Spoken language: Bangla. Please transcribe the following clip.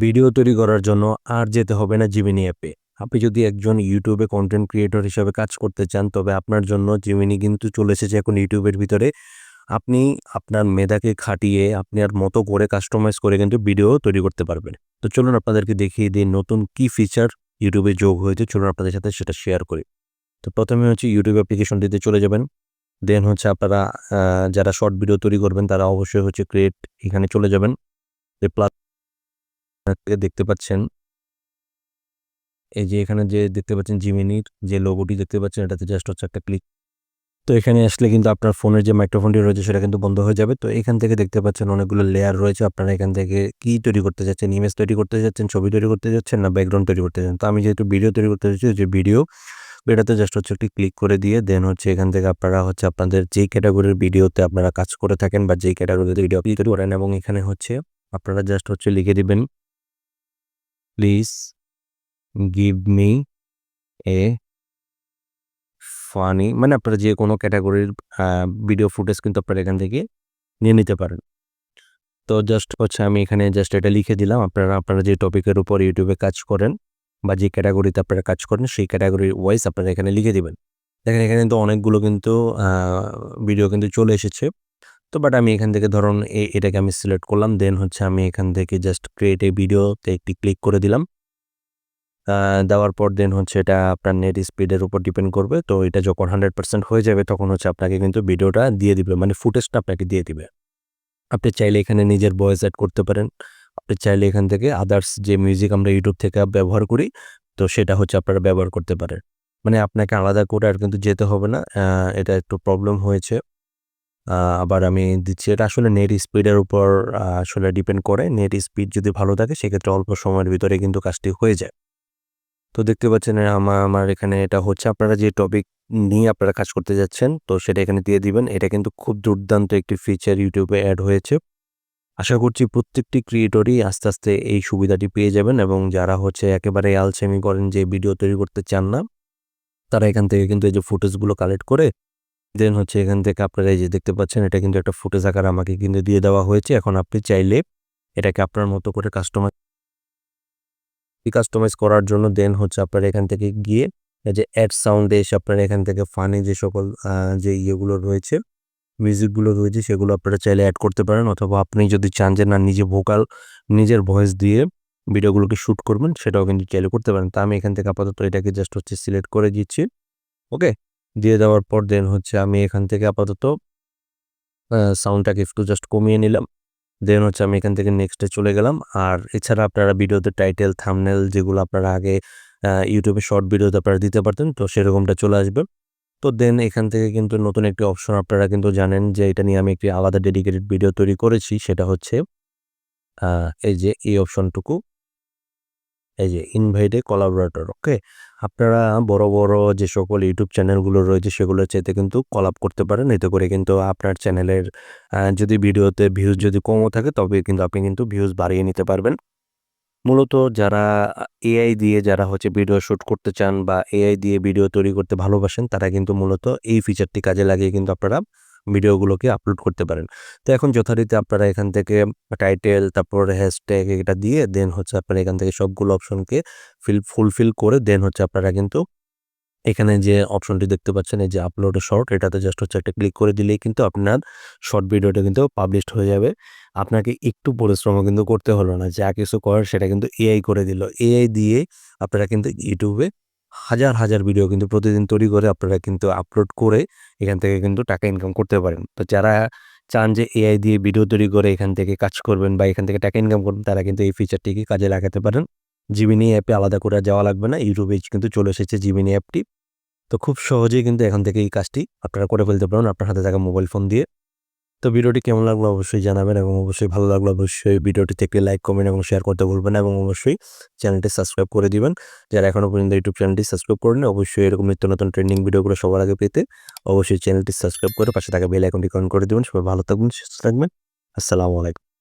ভিডিও তৈরি করার জন্য আর যেতে হবে না জিমিনি অ্যাপে। আপনি যদি একজন ইউটিউবে কন্টেন্ট ক্রিয়েটর হিসাবে কাজ করতে চান, তবে আপনার জন্য জিমিনি কিন্তু চলে এসেছে এখন ইউটিউবের ভিতরে। আপনি আপনার মেধাকে খাটিয়ে আপনার মতো করে কাস্টমাইজ করে কিন্তু ভিডিও তৈরি করতে পারবেন। তো চলুন আপনাদেরকে দেখিয়ে দিই নতুন কি ফিচার ইউটিউবে যোগ হয়েছে। চলুন আপনাদের সাথে সেটা শেয়ার করি। তো প্রথমে হচ্ছে ইউটিউব অ্যাপ্লিকেশনটিতে চলে যাবেন। দেন হচ্ছে আপনারা যারা শর্ট ভিডিও তৈরি করবেন তারা অবশ্যই হচ্ছে ক্রিয়েট এখানে চলে যাবেন। প্লাস দেখতে পাচ্ছেন। এই যে এখানে যে দেখতে পাচ্ছেন জিমিনির যে লোগোটি দেখতে পাচ্ছেন, এটাতে জাস্ট হচ্ছে একটা ক্লিক তো এখানে আসলে কিন্তু আপনার ফোনের যে মাইক্রোফোনটি রয়েছে, সেটা কিন্তু বন্ধ হয়ে যাবে। তো এখান থেকে দেখতে পাচ্ছেন অনেকগুলো লেয়ার রয়েছে। আপনারা এখান থেকে কি তৈরি করতে যাচ্ছেন? ইমেজ তৈরি করতে যাচ্ছেন, ছবি তৈরি করতে যাচ্ছেন, না ব্যাকগ্রাউন্ড তৈরি করতে যাচ্ছেন? তো আমি যেহেতু ভিডিও তৈরি করতে যাচ্ছি যে ভিডিও এটাতে জাস্ট হচ্ছে একটি ক্লিক করে দিয়ে দেন হচ্ছে এখান থেকে আপনারা হচ্ছে আপনাদের যেই ক্যাটাগরির ভিডিওতে আপনারা কাজ করে থাকেন বা যেই ক্যাটাগরিতে ভিডিও আপনি তৈরি করেন, এবং এখানে হচ্ছে আপনারা জাস্ট হচ্ছে লিখে দিবেন please give me a funny মানে আপনারা যে কোনো ক্যাটাগরির ভিডিও ফুটেজ কিন্তু আপনারা এখান থেকে নিয়ে নিতে পারেন। তো জাস্ট হচ্ছে আমি এখানে জাস্ট এটা লিখে দিলাম। আপনারা আপনারা যে টপিকের উপর ইউটিউবে কাজ করেন বা যে ক্যাটাগরিতে আপনারা কাজ করেন, সেই ক্যাটাগরির ওয়াইজ আপনারা এখানে লিখে দিবেন। দেখেন এখানে কিন্তু অনেকগুলো কিন্তু ভিডিও কিন্তু চলে এসেছে। তো বাট আমি এখান থেকে ধরুন এটাকে আমি সিলেক্ট করলাম দেন হচ্ছে আমি এখান থেকে জাস্ট ক্রিয়েট এ ভিডিওতে একটি ক্লিক করে দিলাম। দেওয়ার পর দেন হচ্ছে এটা আপনার নেট স্পিডের উপর ডিপেন্ড করবে, তো এটা যখন হান্ড্রেড পার্সেন্ট হয়ে যাবে তখন হচ্ছে আপনাকে কিন্তু ভিডিওটা দিয়ে দিবে মানে ফুটেজটা আপনাকে দিয়ে দিবে। আপনি চাইলে এখানে নিজের ভয়েস অ্যাড করতে পারেন, আপনি চাইলে এখান থেকে আদার্স যে মিউজিক আমরা ইউটিউব থেকে ব্যবহার করি, তো সেটা হচ্ছে আপনারা ব্যবহার করতে পারেন। মানে আপনাকে আলাদা করে আর কিন্তু যেতে হবে না এটা একটু প্রবলেম হয়েছে। আবার আমি দিচ্ছি। এটা আসলে নেট স্পিডের উপর আসলে ডিপেন্ড করে। নেট স্পিড যদি ভালো থাকে, সেক্ষেত্রে অল্প সময়ের ভিতরে কিন্তু কাজটি হয়ে যায়। তো দেখতে পাচ্ছেন আমার আমার এখানে এটা হচ্ছে। আপনারা যে টপিক নিয়ে আপনারা কাজ করতে যাচ্ছেন, তো সেটা এখানে দিয়ে দিবেন। এটা কিন্তু খুব দুর্দান্ত একটি ফিচার ইউটিউবে অ্যাড হয়েছে। আশা করছি প্রত্যেকটি ক্রিয়েটরই আস্তে আস্তে এই সুবিধাটি পেয়ে যাবেন এবং যারা হচ্ছে একেবারে আলসেমি করেন যে ভিডিও তৈরি করতে চান না, তারা এখান থেকে কিন্তু এই যে ফুটেজগুলো কালেক্ট করে দেন হচ্ছে এখান থেকে আপনারা এই যে দেখতে পাচ্ছেন, এটা কিন্তু একটা ফুটেজ আকার আমাকে কিন্তু দিয়ে দেওয়া হয়েছে। এখন আপনি চাইলে এটাকে আপনার মতো করে কাস্টমার কাস্টমাইজ করার জন্য দেন হচ্ছে আপনারা এখান থেকে গিয়ে যে অ্যাড সাউন্ডে এসে আপনারা এখান থেকে ফানি যে সকল যে ইয়েগুলো রয়েছে মিউজিকগুলো রয়েছে, সেগুলো আপনারা চাইলে অ্যাড করতে পারেন। অথবা আপনি যদি চান যে না, নিজে ভোকাল নিজের ভয়েস দিয়ে ভিডিওগুলোকে শ্যুট করবেন, সেটাও কিন্তু চাইলে করতে পারেন। তা আমি এখান থেকে আপাতত এটাকে জাস্ট হচ্ছে সিলেক্ট করে দিচ্ছি। ওকে দিয়ে দেওয়ার পর দেন হচ্ছে আমি এখান থেকে আপাতত সাউন্ডটাকে একটু জাস্ট কমিয়ে নিলাম। দেন হচ্ছে আমি এখান থেকে নেক্সটে চলে গেলাম। আর এছাড়া আপনারা ভিডিওতে টাইটেল থামনেল যেগুলো আপনারা আগে ইউটিউবে শর্ট ভিডিওতে আপনারা দিতে পারতেন, তো সেরকমটা চলে আসবে। তো দেন এখান থেকে কিন্তু নতুন একটি অপশন আপনারা কিন্তু জানেন যে এটা নিয়ে আমি একটি আলাদা ডেডিকেটেড ভিডিও তৈরি করেছি, সেটা হচ্ছে এই যে এই অপশনটুকু এই যে ইনভাইটে কোলাবোরেটর ওকে আপনারা বড় বড় যে সকল ইউটিউব চ্যানেলগুলো রয়েছে, সেগুলোর চাইতে কিন্তু কলাপ করতে পারেন। এতে করে কিন্তু আপনার চ্যানেলের যদি ভিডিওতে ভিউজ যদি কমও থাকে, তবে কিন্তু আপনি কিন্তু ভিউজ বাড়িয়ে নিতে পারবেন। মূলত যারা এআই দিয়ে যারা হচ্ছে ভিডিও শ্যুট করতে চান বা এআই দিয়ে ভিডিও তৈরি করতে ভালোবাসেন, তারা কিন্তু মূলত এই ফিচারটি কাজে লাগিয়ে কিন্তু আপনারা ভিডিওগুলোকে আপলোড করতে পারেন। তো এখন যথারীতি আপনারা এখান থেকে টাইটেল তারপর হ্যাশট্যাগ এটা দিয়ে দেন হচ্ছে আপনারা এখান থেকে সবগুলো অপশনকে ফিল ফুলফিল করে দেন হচ্ছে আপনারা কিন্তু এখানে যে অপশনটি দেখতে পাচ্ছেন, এই যে আপলোড শর্ট এটাতে জাস্ট হচ্ছে একটা ক্লিক করে দিলেই কিন্তু আপনার শর্ট ভিডিওটা কিন্তু পাবলিশড হয়ে যাবে। আপনাকে একটু পরিশ্রমও কিন্তু করতে হলো না। যা কিছু করার সেটা কিন্তু এআই করে দিল। এআই দিয়ে আপনারা কিন্তু ইউটিউবে হাজার হাজার ভিডিও কিন্তু প্রতিদিন তৈরি করে আপনারা কিন্তু আপলোড করে এখান থেকে কিন্তু টাকা ইনকাম করতে পারেন। তো যারা চান যে এআই দিয়ে ভিডিও তৈরি করে এখান থেকে কাজ করবেন বা এখান থেকে টাকা ইনকাম করবেন, তারা কিন্তু এই ফিচারটিকে কাজে লাগাতে পারেন। জিমিনি অ্যাপে আলাদা করে যাওয়া লাগবে না। ইউটিউবে কিন্তু চলে এসেছে জিমিনি অ্যাপটি তো খুব সহজেই কিন্তু এখান থেকে এই কাজটি আপনারা করে ফেলতে পারেন আপনার হাতে থাকা মোবাইল ফোন দিয়ে। তো ভিডিওটি কেমন লাগল অবশ্যই জানাবেন এবং অবশ্যই ভালো লাগল অবশ্যই ভিডিওটিতে একটি লাইক কমেন্ট এবং শেয়ার করতে ভুলবেন এবং অবশ্যই চ্যানেলটি সাবস্ক্রাইব করে দিবেন। যারা এখনও পর্যন্ত ইউটিউব চ্যানেলটি সাবস্ক্রাইব করেন অবশ্যই এরকম নিত্য নতুন ট্রেন্ডিং ভিডিওগুলো সবার আগে পেতে অবশ্যই চ্যানেলটি সাবস্ক্রাইব করে পাশে থাকা বেল আইকনটি অন করে দেবেন। সবাই ভালো থাকবেন, সুস্থ থাকবেন। আসসালামু আলাইকুম।